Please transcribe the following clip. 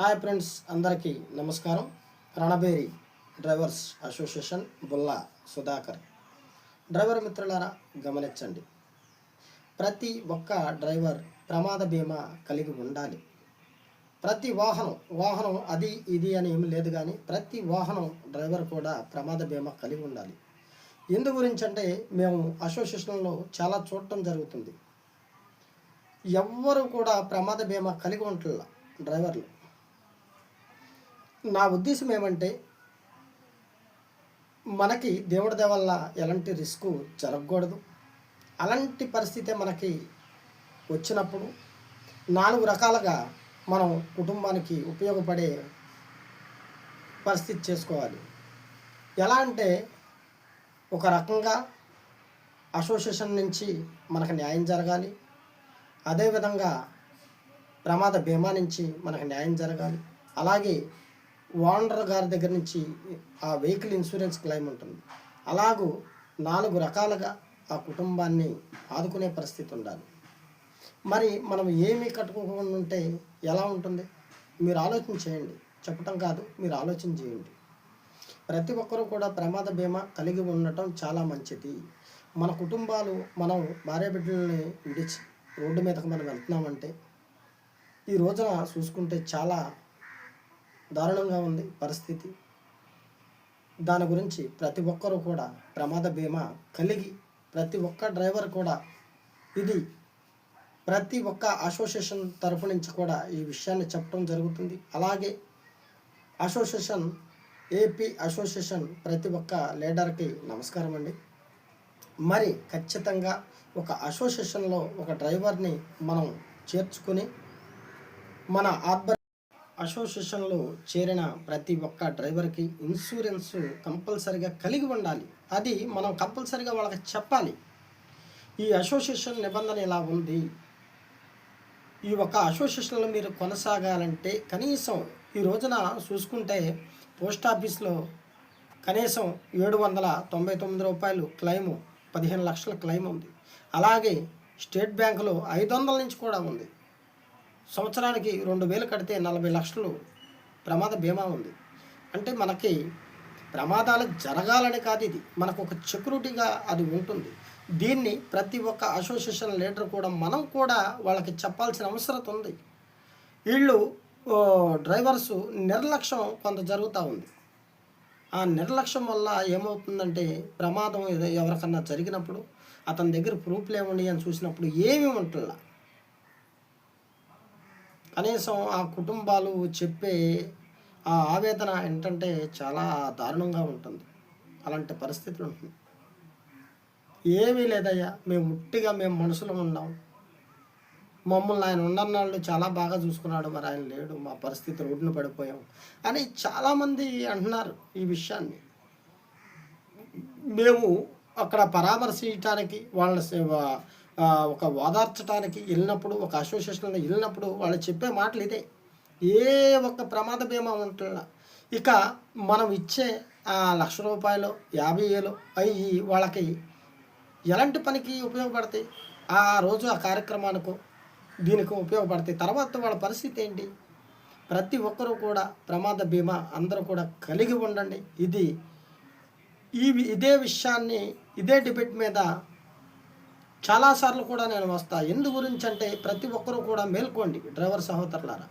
Hi friends అందరికీ నమస్కారం. Ranaberi drivers association Bulla Sudhakar. Driver మిత్రులారా గమనించండి. ప్రతి ఒక్క డ్రైవర్ ప్రమాద బీమా కలిగి ఉండాలి. ప్రతి వాహనం వాహనం అది ఇది అని ఏమి లేదు కానీ ప్రతి వాహనం డ్రైవర్ కూడా ప్రమాద బీమా కలిగి ఉండాలి. ఎందు గురించి అంటే మేము అసోసియేషన్లో చాలా చూడటం జరుగుతుంది. ఎవ్వరు కూడా ప్రమాద బీమా కలిగి ఉంటుల్ల డ్రైవర్లు. నా ఉద్దేశం ఏమంటే మనకి దేవుడి దేవల్ల ఎలాంటి రిస్క్ జరగకూడదు. అలాంటి పరిస్థితి మనకి వచ్చినప్పుడు నాలుగు రకాలుగా మనం కుటుంబానికి ఉపయోగపడే పరిస్థితి చేసుకోవాలి. ఎలా అంటే ఒక రకంగా అసోసియేషన్ నుంచి మనకు న్యాయం జరగాలి. అదేవిధంగా ప్రమాద బీమా నుంచి మనకు న్యాయం జరగాలి. అలాగే ఓనర్ గారి దగ్గర నుంచి ఆ వెహికల్ ఇన్సూరెన్స్ క్లెయిమ్ ఉంటుంది. అలాగూ నాలుగు రకాలుగా ఆ కుటుంబాన్ని ఆదుకునే పరిస్థితి ఉండాలి. మరి మనం ఏమీ కట్టుకోకుండా ఉంటే ఎలా ఉంటుంది? మీరు ఆలోచన చేయండి. చెప్పటం కాదు మీరు ఆలోచన చేయండి. ప్రతి ఒక్కరూ కూడా ప్రమాద బీమా కలిగి ఉండటం చాలా మంచిది. మన కుటుంబాలు మనం భార్య బిడ్డల్ని విడిచి రోడ్డు మీదకి మనం వెళ్తున్నామంటే ఈ రోజున చూసుకుంటే చాలా దారుణంగా ఉంది పరిస్థితి. దాని గురించి ప్రతి ఒక్కరూ కూడా ప్రమాద బీమా కలిగి ప్రతి ఒక్క డ్రైవర్ కూడా ఇది ప్రతి ఒక్క అసోసియేషన్ తరపు నుంచి కూడా ఈ విషయాన్ని చెప్పడం జరుగుతుంది. అలాగే అసోసియేషన్ ఏపీ అసోసియేషన్ ప్రతి ఒక్క లీడర్కి నమస్కారం అండి. మరి ఖచ్చితంగా ఒక అసోసియేషన్లో ఒక డ్రైవర్ని మనం చేర్చుకుని మన ఆత్మ అసోసియేషన్లో చేరిన ప్రతి ఒక్క డ్రైవర్కి ఇన్సూరెన్స్ కంపల్సరిగా కలిగి ఉండాలి. అది మనం కంపల్సరిగా వాళ్ళకి చెప్పాలి. ఈ అసోసియేషన్ నిబంధన ఇలా ఉంది. ఈ ఒక అసోసియేషన్లో మీరు కొనసాగాలంటే కనీసం ఈ రోజున చూసుకుంటే పోస్ట్ ఆఫీస్లో కనీసం ఏడు వందల తొంభై తొమ్మిది రూపాయలు క్లెయిము పదిహేను లక్షల క్లెయిమ్ ఉంది. అలాగే స్టేట్ బ్యాంకులో ఐదు వందల నుంచి కూడా ఉంది. సంవత్సరానికి రెండు వేలు కడితే నలభై లక్షలు ప్రమాద బీమా ఉంది. అంటే మనకి ప్రమాదాలు జరగాలని కాదు ఇది. మనకు ఒక సెక్యూరిటీగా అది ఉంటుంది. దీన్ని ప్రతి ఒక్క అసోసియేషన్ లీడర్ కూడా మనం కూడా వాళ్ళకి చెప్పాల్సిన అవసరం ఉంది. వీళ్ళు డ్రైవర్స్ నిర్లక్ష్యం కొంత జరుగుతూ ఉంది. ఆ నిర్లక్ష్యం వల్ల ఏమవుతుందంటే ప్రమాదం ఎవరికన్నా జరిగినప్పుడు అతని దగ్గర ప్రూఫ్లు ఏముండి అని చూసినప్పుడు ఏమీ ఉంటుందా కనీసం ఆ కుటుంబాలు చెప్పే ఆ ఆవేదన ఏంటంటే చాలా దారుణంగా ఉంటుంది. అలాంటి పరిస్థితులు ఉంటుంది. ఏమీ లేదయ్యా మేము ఉట్టిగా మేము మనుషులు ఉన్నాం. మమ్మల్ని ఆయన ఉన్నన్నాళ్ళు చాలా బాగా చూసుకున్నాడు మరి ఆయన లేడు మా పరిస్థితి ఒడ్డున పడిపోయాం అని చాలామంది అంటున్నారు ఈ విషయాన్ని. మేము అక్కడ పరామర్శించడానికి వాళ్ళ ఒక ఓదార్చడానికి వెళ్ళినప్పుడు ఒక అసోసియేషన్లో వెళ్ళినప్పుడు వాళ్ళు చెప్పే మాటలు ఇదే. ఏ ఒక్క ప్రమాద బీమా ఉంటుందా ఇక మనం ఇచ్చే ఆ లక్ష రూపాయలు యాభై వేలు అవి వాళ్ళకి ఎలాంటి పనికి ఉపయోగపడతాయి? ఆ రోజు ఆ కార్యక్రమానికి దీనికి ఉపయోగపడతాయి. తర్వాత వాళ్ళ పరిస్థితి ఏంటి? ప్రతి ఒక్కరూ కూడా ప్రమాద బీమా అందరూ కూడా కలిగి ఉండండి. ఇది ఈ ఇదే విషయాన్ని ఇదే డిబేట్ మీద చాలాసార్లు కూడా నేను వస్తా. ఎందు గురించి అంటే ప్రతి ఒక్కరూ కూడా మేల్కోండి డ్రైవర్ సహోదరులారా.